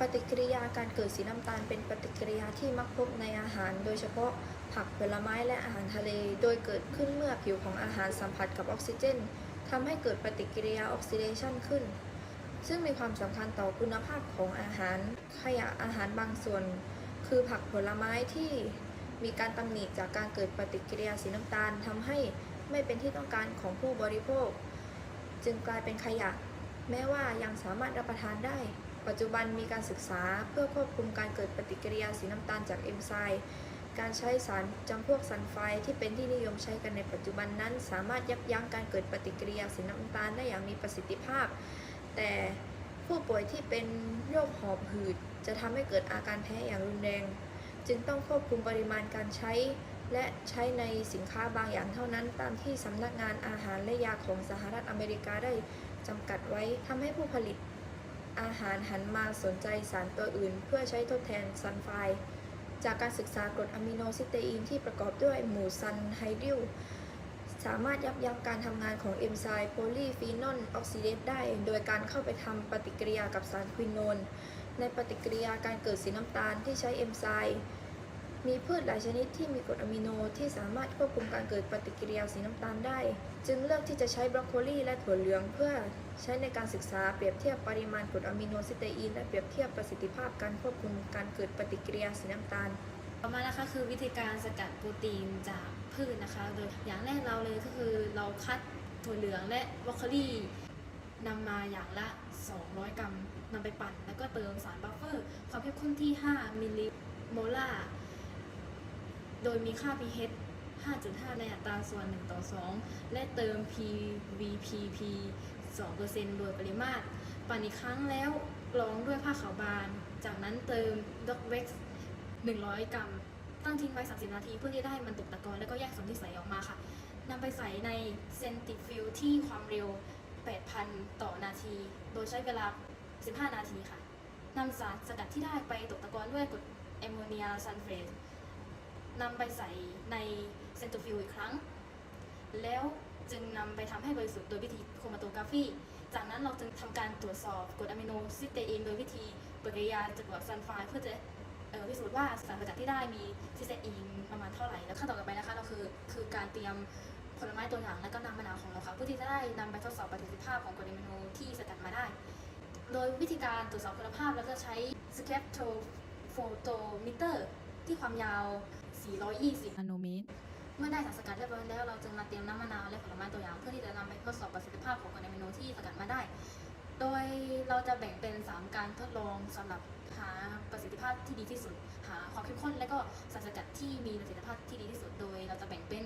ปฏิกิริยาการเกิดสีน้ำตาลเป็นปฏิกิริยาที่มักพบในอาหาร โดยเฉพาะผักผลไม้และอาหารทะเล โดยเกิดขึ้นเมื่อผิวของอาหารสัมผัสกับออกซิเจนทำให้เกิดปฏิกิริยาออกซิเดชันขึ้น ซึ่งมีความสำคัญต่อคุณภาพของอาหาร ขยะอาหารบางส่วน คือผักผลไม้ที่มีการตำหนิจากการเกิดปฏิกิริยาสีน้ำตาลทำให้ไม่เป็นที่ต้องการของผู้บริโภค จึงกลายเป็นขยะ แม้ว่ายังสามารถรับประทานได้ ปัจจุบันมีการศึกษาเพื่อควบคุมการเกิดปฏิกิริยาสีน้ำตาลจากเอนไซม์การใช้สารจำพวกซัลไฟที่เป็นที่นิยมใช้กันในปัจจุบันนั้น สามารถยับยั้งการเกิดปฏิกิริยาสีน้ำตาลได้อย่างมีประสิทธิภาพ แต่ผู้ป่วยที่เป็นโรคหอบหืด จะทำให้เกิดอาการแพ้อย่างรุนแรง จึงต้องควบคุมปริมาณการใช้ และใช้ในสินค้าบางอย่างเท่านั้น ตามที่สำนักงานอาหารและยาของสหรัฐอเมริกาได้จำกัดไว้ทำให้ผู้ผลิต อาหารหันมาสนใจสารตัวอื่น เพื่อใช้ทดแทนซันไฟจากการศึกษากรดอะมิโนซิเตอีนที่ประกอบด้วยหมู่ซันไฮดริลสามารถยับยั้งการทำงานของเอนไซม์โพลีฟีนอลออกซิเดตได้ โดยการเข้าไปทำปฏิกิริยากับสารควินโนน ในปฏิกิริยาการเกิดสีน้ำตาลที่ใช้เอนไซม์ มีพืชหลายชนิดที่มีกรดอะมิโนที่สามารถควบคุมการเกิดปฏิกิริยาสีน้ำตาลได้ จึงเลือกที่จะใช้บรอกโคลีและถั่วเหลืองเพื่อใช้ในการศึกษาเปรียบเทียบปริมาณกรดอะมิโนซิเตอีนและเปรียบเทียบประสิทธิภาพการควบคุมการเกิดปฏิกิริยาสีน้ำตาลต่อมานะคะคือวิธีการสกัดโปรตีนจากพืชนะคะ โดยอย่างแรกเราเลยก็คือเราคัดถั่วเหลืองและบรอกโคลีนำมาอย่างละ 200 กรัมนำไปปั่น แล้วก็เติมสารบัฟเฟอร์ ความเข้มข้นที่ 5 มิลลิโมลาร์ โดยมีค่า pH 5.5 ในอัตราส่วน 1 ต่อ 2 และเติม PVPP 2%โดยปริมาตร ปั่นอีกครั้งแล้วกรองด้วยผ้าขาวบาง จากนั้นเติม d o c w e x 100 กรัม ตั้งทิ้งไว้ 30 นาที เพื่อที่ได้มันตกตะกอนแล้วก็แยกส่วนที่ใสออกมาค่ะนำไปใส่ในเซนติฟิวที่ความเร็ว 8,000 ต่อนาที โดยใช้เวลา 15 นาทีค่ะนำสารสกัดที่ได้ไปตกตะกอนด้วยกรดแอมโมเนียซัลเฟต นำไปใส่ในเซนติฟิวอีกครั้ง แล้วจึงนำไปทำให้บริสุทธิ์โดยวิธีโครมาโตกราฟีจากนั้นเราจึงทำการตรวจสอบกรดอะมิโนซิสเตอีนโดยวิธีปฏิกิริยาจากกรดซัลไฟเพื่อจะพิสูจน์ว่าสารสกัดที่ได้มีซิสเตอีนประมาณเท่าไหร่ แล้วขั้นตอนต่อไปนะคะเราคือคือการเตรียมผลไม้ตัวอย่างและก็น้ำมะนาวของเราค่ะเพื่อที่จะได้นำไปทดสอบประสิทธิภาพของกรดอะมิโนที่สกัดมาได้ โดยวิธีการตรวจสอบคุณภาพแล้วก็ใช้ spectrophotometer ที่ความยาว 420 นาโนเมตร เมื่อได้สารสกัดเรียบร้อยแล้วเราจึงมาเตรียมน้ำมะนาวและผลไม้ตัวอย่างเพื่อที่จะนำไปทดสอบประสิทธิภาพของกรดอะมิโนที่สกัดมาได้ โดยเราจะแบ่งเป็น 3 การทดลองสำหรับหาประสิทธิภาพที่ดีที่สุด หาความเข้มข้น และก็สารสกัดที่มีประสิทธิภาพที่ดีที่สุด โดยเราจะแบ่งเป็น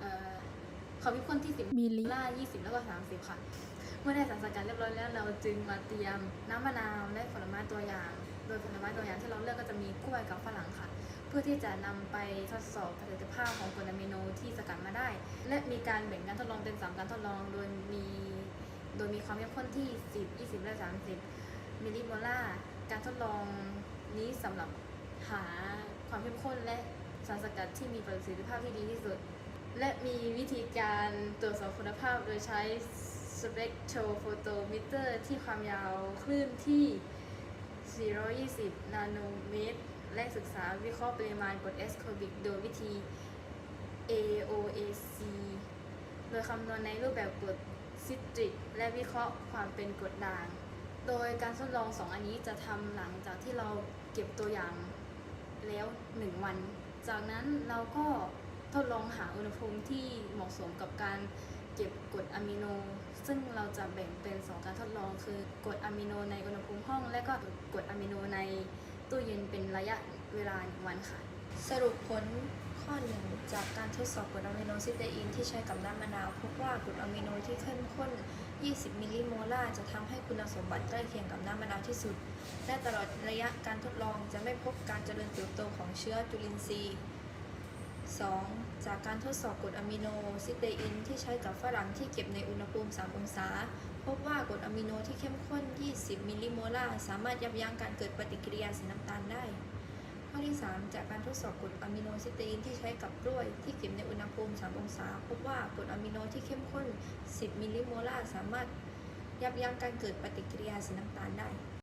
เอ่อความเข้มข้นที่ 10มิลลิล่า20 แล้วก็ 30 ค่ะ เมื่อได้สารสกัดเรียบร้อยแล้วเราจึงมาเตรียมน้ำมะนาวและผลไม้ตัวอย่าง โดยผลไม้ตัวอย่างที่เราเลือกก็จะมีกล้วยกับฝรั่งค่ะ เพื่อที่จะนำไปทดสอบประสิทธิภาพของกรดอะมิโนที่สกัดมาได้ และมีการแบ่งการทดลองเป็น 3 การทดลอง โดยมีโดยมีความเข้มข้นที่ 10 20 และ 30 มิลลิโมลาร์การทดลองนี้สำหรับหาความเข้มข้นและสารสกัดที่มีประสิทธิภาพที่ดีที่สุด และมีวิธีการตรวจสอบคุณภาพโดยใช้ spectrophotometer ที่ความยาวคลื่นที่ 420 นาโนเมตร และศึกษาวิเคราะห์ปริมาณกรดแอสคอบิกโดยวิธี AOAC โดยคำนวณในรูปแบบกรดซิตริกและวิเคราะห์ความเป็นกรดด่าง โดยการทดลอง2อันนี้จะทำหลังจากที่เราเก็บตัวอย่างแล้ว 1 วัน จากนั้นเราก็ทดลองหาอุณหภูมิที่เหมาะสมกับการเก็บกรดอะมิโน ซึ่งเราจะแบ่งเป็น 2 การทดลองคือกรดอะมิโนในอุณหภูมิห้อง และก็กรดอะมิโนใน ตู้เย็นเป็นระยะเวลา1วันค่ะ สรุปผลข้อหนึ่งจากการทดสอบกรดอะมิโนซิเตอีนที่ใช้กับน้ำมะนาวพบว่ากรดอะมิโนที่เข้มข้น 20 มิลลิโมลาร์จะทำให้คุณสมบัติใกล้เคียงกับน้ำมะนาวที่สุด และตลอดระยะการทดลองจะไม่พบการเจริญเติบโตของเชื้อจุลินทรีย์ 2. จากการทดสอบกรดอะมิโนซิเตอีนที่ใช้กับฝรั่งที่เก็บในอุณหภูมิ 3 องศา พบว่ากรดอะมิโนที่เข้มข้น 20 มิลลิโมลาร์สามารถยับยั้งการเกิดปฏิกิริยาสีน้ำตาลได้ ข้อที่ 3 จากการทดสอบกรดอะมิโนซิสเตอีนที่ใช้กับกล้วยที่เก็บในอุณหภูมิ 3 องศา พบว่ากรดอะมิโนที่เข้มข้น 10 มิลลิโมลาร์สามารถยับยั้งการเกิดปฏิกิริยาสีน้ำตาลได้